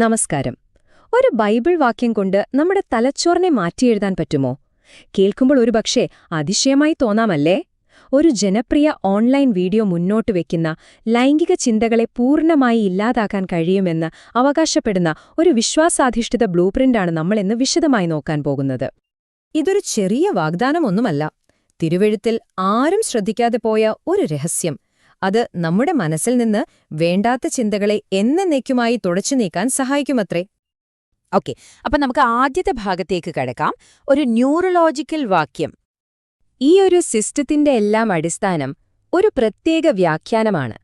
നമസ്കാരം. ഒരു ബൈബിൾ വാക്യം കൊണ്ട് നമ്മുടെ തലച്ചോറിനെ മാറ്റിയെഴുതാൻ പറ്റുമോ? കേൾക്കുമ്പോൾ ഒരുപക്ഷെ അതിശയമായി തോന്നാമല്ലേ? ഒരു ജനപ്രിയ ഓൺലൈൻ വീഡിയോ മുന്നോട്ട് വെക്കുന്ന ലൈംഗിക ചിന്തകളെ പൂർണമായി ഇല്ലാതാക്കാൻ കഴിയുമെന്ന് അവകാശപ്പെടുന്ന ഒരു വിശ്വാസാധിഷ്ഠിത ബ്ലൂ പ്രിന്റാണ് നമ്മളെന്ന് വിശദമായി നോക്കാൻ പോകുന്നത്. ഇതൊരു ചെറിയ വാഗ്ദാനമൊന്നുമല്ല. തിരുവെഴുത്തിൽ ആരും ശ്രദ്ധിക്കാതെ പോയ ഒരു രഹസ്യം. അത് നമ്മുടെ മനസ്സിൽ നിന്ന് വേണ്ടാത്ത ചിന്തകളെ എന്നേക്കുമായി തുടച്ചു നീക്കാൻ സഹായിക്കുമത്രേ. ഓക്കെ അപ്പം നമുക്ക് ആദ്യത്തെ ഭാഗത്തേക്ക് കടക്കാം. ഒരു ന്യൂറോളോജിക്കൽ വാക്യം. ഈ ഒരു സിസ്റ്റത്തിന്റെ എല്ലാം അടിസ്ഥാനം ഒരു പ്രത്യേക വ്യാഖ്യാനമാണ്.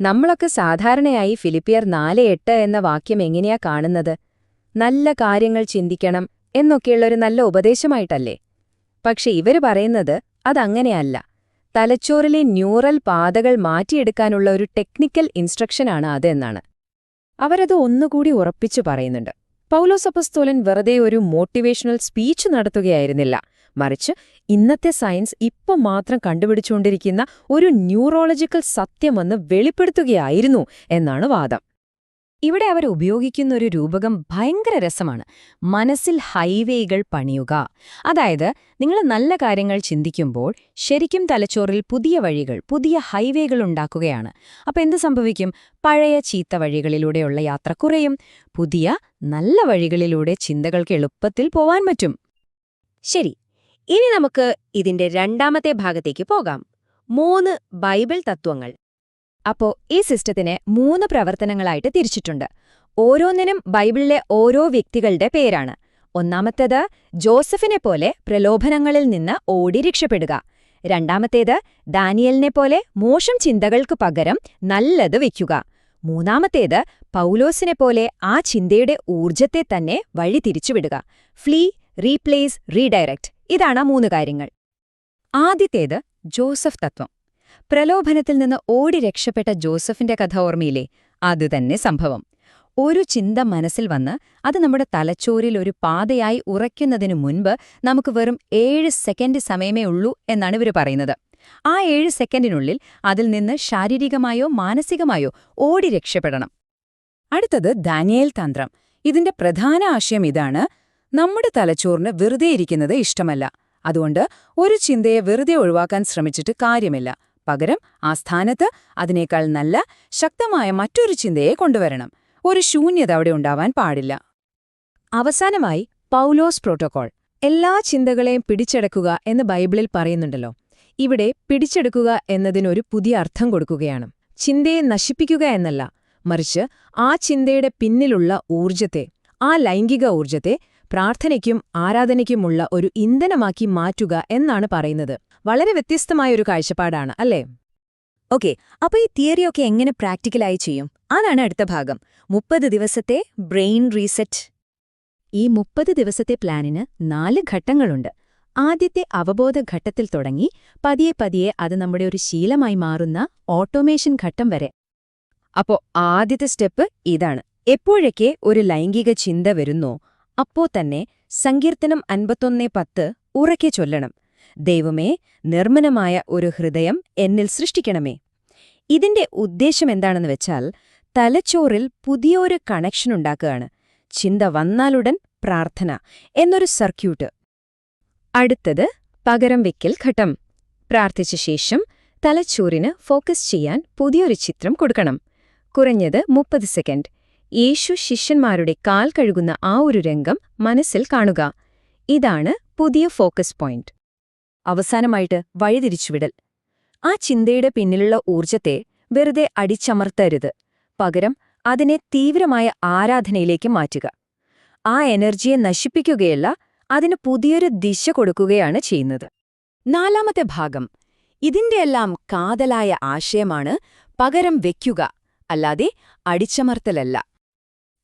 നമ്മളൊക്കെ സാധാരണയായി ഫിലിപ്പിയർ നാല് എട്ട് എന്ന വാക്യം എങ്ങനെയാ കാണുന്നത്? നല്ല കാര്യങ്ങൾ ചിന്തിക്കണം എന്നൊക്കെയുള്ളൊരു നല്ല ഉപദേശമായിട്ടല്ലേ? പക്ഷെ ഇവർ പറയുന്നത് അതങ്ങനെയല്ല. തലച്ചോറിലെ ന്യൂറൽ പാതകൾ മാറ്റിയെടുക്കാനുള്ള ഒരു ടെക്നിക്കൽ ഇൻസ്ട്രക്ഷനാണ് അതെന്നാണ് അവരത് ഒന്നുകൂടി ഉറപ്പിച്ചു പറയുന്നുണ്ട്. പൗലോസപ്പസ്തോലൻ വെറുതെ ഒരു മോട്ടിവേഷണൽ സ്പീച്ച് നടത്തുകയായിരുന്നില്ല. മറിച്ച് ഇന്നത്തെ സയൻസ് ഇപ്പം മാത്രം കണ്ടുപിടിച്ചുകൊണ്ടിരിക്കുന്ന ഒരു ന്യൂറോളജിക്കൽ സത്യമെന്ന് വെളിപ്പെടുത്തുകയായിരുന്നു എന്നാണ് വാദം. ഇവിടെ അവർ ഉപയോഗിക്കുന്ന ഒരു രൂപകം ഭയങ്കര രസമാണ്. മനസ്സിൽ ഹൈവേകൾ പണിയുക. അതായത് നിങ്ങൾ നല്ല കാര്യങ്ങൾ ചിന്തിക്കുമ്പോൾ ശരിക്കും തലച്ചോറിൽ പുതിയ വഴികൾ പുതിയ ഹൈവേകൾ ഉണ്ടാക്കുകയാണ്. അപ്പം എന്ത് സംഭവിക്കും? പഴയ ചീത്ത വഴികളിലൂടെയുള്ള യാത്ര കുറയും. പുതിയ നല്ല വഴികളിലൂടെ ചിന്തകൾക്ക് എളുപ്പത്തിൽ പോവാൻ പറ്റും. ശരി ഇനി നമുക്ക് ഇതിന്റെ രണ്ടാമത്തെ ഭാഗത്തേക്ക് പോകാം. മൂന്ന് ബൈബിൾ തത്വങ്ങൾ. അപ്പോ ഈ സിസ്റ്റത്തിനെ മൂന്ന് പ്രവർത്തനങ്ങളായിട്ട് തിരിച്ചിട്ടുണ്ട്. ഓരോന്നിനും ബൈബിളിലെ ഓരോ വ്യക്തികളുടെ പേരാണ്. ഒന്നാമത്തേത് ജോസഫിനെ പോലെ പ്രലോഭനങ്ങളിൽ നിന്ന് ഓടി രക്ഷപ്പെടുക. രണ്ടാമത്തേത് ദാനിയലിനെ പോലെ മോശം ചിന്തകൾക്ക് പകരം നല്ലത് വയ്ക്കുക മൂന്നാമത്തേത് പൗലോസിനെ പോലെ ആ ചിന്തയുടെ ഊർജത്തെ തന്നെ വഴി തിരിച്ചുവിടുക. ഫ്ലീ റീപ്ലേസ് റീഡയറക്റ്റ് ഇതാണ് ആ മൂന്ന് കാര്യങ്ങൾ. ആദ്യത്തേത് ജോസഫ് തത്വം. പ്രലോഭനത്തിൽ നിന്ന് ഓടി രക്ഷപ്പെട്ട ജോസഫിന്റെ കഥ ഓർമ്മയില്ലേ? അതുതന്നെ സംഭവം. ഒരു ചിന്ത മനസ്സിൽ വന്ന് അത് നമ്മുടെ തലച്ചോറിൽ ഒരു പാതയായി ഉറയ്ക്കുന്നതിനു മുൻപ് നമുക്ക് വെറും ഏഴ് സെക്കൻഡ് സമയമേ ഉള്ളൂ എന്നാണ് ഇവർ പറയുന്നത്. ആ ഏഴ് സെക്കൻഡിനുള്ളിൽ അതിൽ നിന്ന് ശാരീരികമായോ മാനസികമായോ ഓടി രക്ഷപ്പെടണം. അടുത്തത് ദാനിയേൽ തന്ത്രം. ഇതിന്റെ പ്രധാന ആശയം ഇതാണ്. നമ്മുടെ തലച്ചോറിന് വെറുതെ ഇരിക്കുന്നത് ഇഷ്ടമല്ല. അതുകൊണ്ട് ഒരു ചിന്തയെ വെറുതെ ഒഴിവാക്കാൻ ശ്രമിച്ചിട്ട് കാര്യമില്ല. പകരം ആ സ്ഥാനത്ത് അതിനേക്കാൾ നല്ല ശക്തമായ മറ്റൊരു ചിന്തയെ കൊണ്ടുവരണം. ഒരു ശൂന്യത അവിടെ ഉണ്ടാവാൻ പാടില്ല. അവസാനമായി പൗലോസ് പ്രോട്ടോകോൾ. എല്ലാ ചിന്തകളെയും പിടിച്ചെടുക്കുക എന്ന് ബൈബിളിൽ പറയുന്നുണ്ടല്ലോ. ഇവിടെ പിടിച്ചെടുക്കുക എന്നതിനൊരു പുതിയ അർത്ഥം കൊടുക്കുകയാണ്. ചിന്തയെ നശിപ്പിക്കുക എന്നല്ല മറിച്ച് ആ ചിന്തയുടെ പിന്നിലുള്ള ഊർജത്തെ ആ ലൈംഗിക ഊർജത്തെ പ്രാർത്ഥനയ്ക്കും ആരാധനയ്ക്കുമുള്ള ഒരു ഇന്ധനമാക്കി മാറ്റുക എന്നാണ് പറയുന്നത്. വളരെ വ്യത്യസ്തമായ ഒരു കാഴ്ചപ്പാടാണ് അല്ലേ? ഓക്കെ അപ്പോൾ ഈ തിയറിയൊക്കെ എങ്ങനെ പ്രാക്ടിക്കലായി ചെയ്യും? അതാണ് അടുത്ത ഭാഗം. മുപ്പത് ദിവസത്തെ ബ്രെയിൻ റീസെറ്റ്. ഈ മുപ്പത് ദിവസത്തെ പ്ലാനിന് നാല് ഘട്ടങ്ങളുണ്ട്. ആദ്യത്തെ അവബോധ ഘട്ടത്തിൽ തുടങ്ങി പതിയെ പതിയെ അത് നമ്മുടെ ഒരു ശീലമായി മാറുന്ന ഓട്ടോമേഷൻ ഘട്ടം വരെ. അപ്പോ ആദ്യത്തെ സ്റ്റെപ്പ് ഇതാണ്. എപ്പോഴൊക്കെ ഒരു ലൈംഗിക ചിന്ത വരുന്നോ അപ്പോ തന്നെ സങ്കീർത്തനം അൻപത്തൊന്നേ പത്ത് ഉറക്കെ ചൊല്ലണം. ദൈവമേ നിർമ്മലമായ ഒരു ഹൃദയം എന്നിൽ സൃഷ്ടിക്കണമേ. ഇതിന്റെ ഉദ്ദേശം എന്താണെന്ന് വെച്ചാൽ തലച്ചോറിൽ പുതിയൊരു കണക്ഷൻ ഉണ്ടാക്കുകയാണ്. ചിന്ത വന്നാലുടൻ പ്രാർത്ഥന എന്നൊരു സർക്യൂട്ട് അടുത്തത് പകരം വെക്കൽ ഘട്ടം. പ്രാർത്ഥിച്ച ശേഷം തലച്ചോറിന് ഫോക്കസ് ചെയ്യാൻ പുതിയൊരു ചിത്രം കൊടുക്കണം. കുറഞ്ഞത് മുപ്പത് സെക്കൻഡ് യേശു ശിഷ്യന്മാരുടെ കാൽ കഴുകുന്ന ആ ഒരു രംഗം മനസ്സിൽ കാണുക. ഇതാണ് പുതിയ ഫോക്കസ് പോയിന്റ് അവസാനമായിട്ട് വഴിതിരിച്ചുവിടൽ. ആ ചിന്തയുടെ പിന്നിലുള്ള ഊർജത്തെ വെറുതെ അടിച്ചമർത്തരുത്. പകരം അതിനെ തീവ്രമായ ആരാധനയിലേക്ക് മാറ്റുക. ആ എനർജിയെ നശിപ്പിക്കുകയല്ല അതിന് പുതിയൊരു ദിശ കൊടുക്കുകയാണ് ചെയ്യുന്നത്. നാലാമത്തെ ഭാഗം. ഇതിന്റെയെല്ലാം കാതലായ ആശയമാണ് പകരം വെക്കുക അല്ലാതെ അടിച്ചമർത്തലല്ല.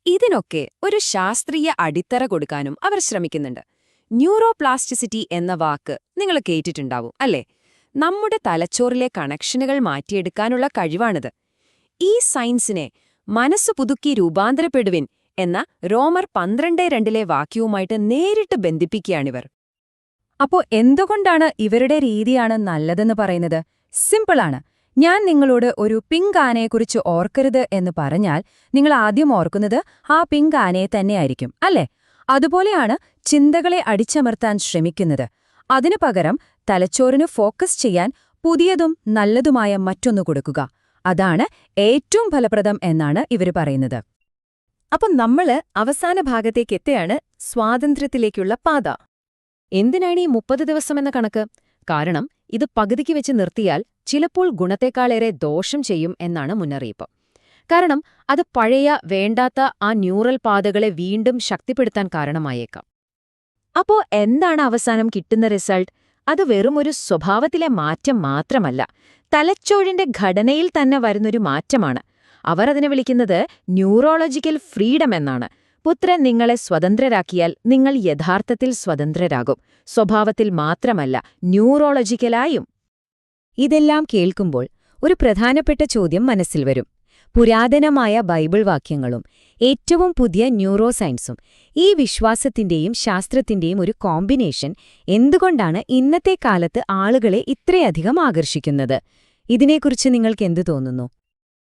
ഇതിനൊക്കെ ഒരു ശാസ്ത്രീയ അടിത്തറ കൊടുക്കാനും അവർ ശ്രമിക്കുന്നുണ്ട്. ന്യൂറോപ്ലാസ്റ്റിസിറ്റി എന്ന വാക്ക് നിങ്ങൾ കേട്ടിട്ടുണ്ടാവും അല്ലേ? നമ്മുടെ തലച്ചോറിലെ കണക്ഷനുകൾ മാറ്റിയെടുക്കാനുള്ള കഴിവാണിത്. ഈ സയൻസിനെ മനസ്സ് പുതുക്കി രൂപാന്തരപ്പെടുവിൻ എന്ന റോമർ പന്ത്രണ്ട് രണ്ടിലെ വാക്യവുമായിട്ട് നേരിട്ട് ബന്ധിപ്പിക്കുകയാണിവർ. അപ്പോ എന്തുകൊണ്ടാണ് ഇവരുടെ രീതിയാണ് നല്ലതെന്ന് പറയുന്നത്? സിമ്പിളാണ് ഞാൻ നിങ്ങളോട് ഒരു പിങ്ക് ആനയെക്കുറിച്ച് ഓർക്കരുത് എന്ന് പറഞ്ഞാൽ നിങ്ങൾ ആദ്യം ഓർക്കുന്നത് ആ പിങ്ക് ആനയെ തന്നെയായിരിക്കും അല്ലേ? അതുപോലെയാണ് ചിന്തകളെ അടിച്ചമർത്താൻ ശ്രമിക്കുന്നത്. അതിനു പകരം തലച്ചോറിന് ഫോക്കസ് ചെയ്യാൻ പുതിയതും നല്ലതുമായ മറ്റൊന്നു കൊടുക്കുക. അതാണ് ഏറ്റവും ഫലപ്രദം എന്നാണ് ഇവർ പറയുന്നത്. അപ്പം നമ്മൾ അവസാന ഭാഗത്തേക്ക് എത്തുകയാണ് സ്വാതന്ത്ര്യത്തിലേക്കുള്ള പാത. എന്തിനാണ് ഈ മുപ്പത് ദിവസമെന്ന കണക്ക്? കാരണം ഇത് പകുതിക്ക് വെച്ച് നിർത്തിയാൽ ചിലപ്പോൾ ഗുണത്തെക്കാളേറെ ദോഷം ചെയ്യും എന്നാണ് മുന്നറിയിപ്പ്. കാരണം അത് പഴയ വേണ്ടാത്ത ആ ന്യൂറൽ പാതകളെ വീണ്ടും ശക്തിപ്പെടുത്താൻ കാരണമായേക്കാം. അപ്പോ എന്താണ് അവസാനം കിട്ടുന്ന റിസൾട്ട്? അത് വെറും ഒരു സ്വഭാവത്തിലെ മാറ്റം മാത്രമല്ല തലച്ചോഴിന്റെ ഘടനയിൽ തന്നെ വരുന്നൊരു മാറ്റമാണ്. അവർ അതിനെ വിളിക്കുന്നത് ന്യൂറോളജിക്കൽ ഫ്രീഡം എന്നാണ്. പുത്രൻ നിങ്ങളെ സ്വതന്ത്രരാക്കിയാൽ നിങ്ങൾ യഥാർത്ഥത്തിൽ സ്വതന്ത്രരാകും സ്വഭാവത്തിൽ മാത്രമല്ല ന്യൂറോളജിക്കലായും. ഇതെല്ലാം കേൾക്കുമ്പോൾ ഒരു പ്രധാനപ്പെട്ട ചോദ്യം മനസ്സിൽ വരും. പുരാതനമായ ബൈബിൾ വാക്യങ്ങളും ഏറ്റവും പുതിയ ന്യൂറോ സയൻസും ഈ വിശ്വാസത്തിന്റെയും ശാസ്ത്രത്തിന്റെയും ഒരു കോമ്പിനേഷൻ എന്തുകൊണ്ടാണ് ഇന്നത്തെ കാലത്ത് ആളുകളെ ഇത്രയധികം ആകർഷിക്കുന്നത്? ഇതിനെക്കുറിച്ച് നിങ്ങൾക്ക് എന്തു തോന്നുന്നു?